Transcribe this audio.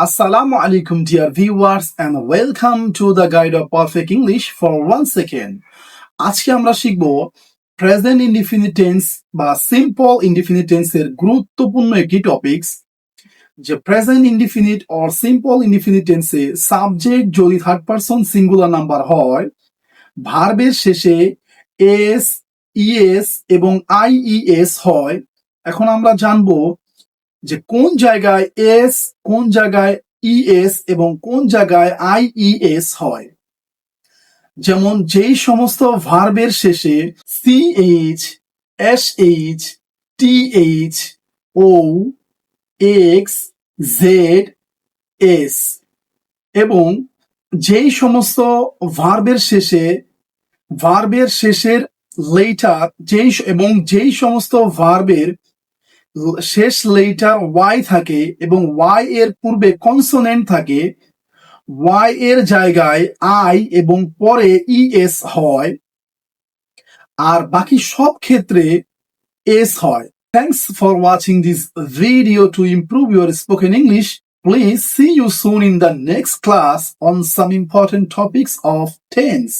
Assalamu alaikum, dear viewers, and welcome to the guide of perfect English for one second. আজকে আমরা শিখব present indefinite tense বা simple indefinite টেন্সের গুরুত্বপূর্ণ একটি টপিকস যে present indefinite or simple indefinite টেন্সে সাবজেক্ট যদি থার্ড পারসন সিঙ্গুলার নাম্বার হয় ভার্বের শেষে এস ইএস এবং আইইএস হয়, এখন আমরা জানব যে কোন জায়গায় এস, কোন জায়গায় ইএস এবং কোন জায়গায় আইইএস হয়। যেমন যেই সমস্ত ভার্বের শেষে C H, S H, T H, O, X, Z, S এবং যেই সমস্ত ভার্বের শেষে, ভার্বের শেষের লেটার যেই এবং যেই সমস্ত ভার্বের শেষ লেটার ওয়াই থাকে এবং ওয়াই এর পূর্বে কনসোনেন্ট থাকে ওয়াই এর জায়গায় আই এবং পরে ইএস হয়, আর বাকি সব ক্ষেত্রে এস হয়। Thanks for watching this video to improve your spoken English please see you soon in the next class on some important topics of tense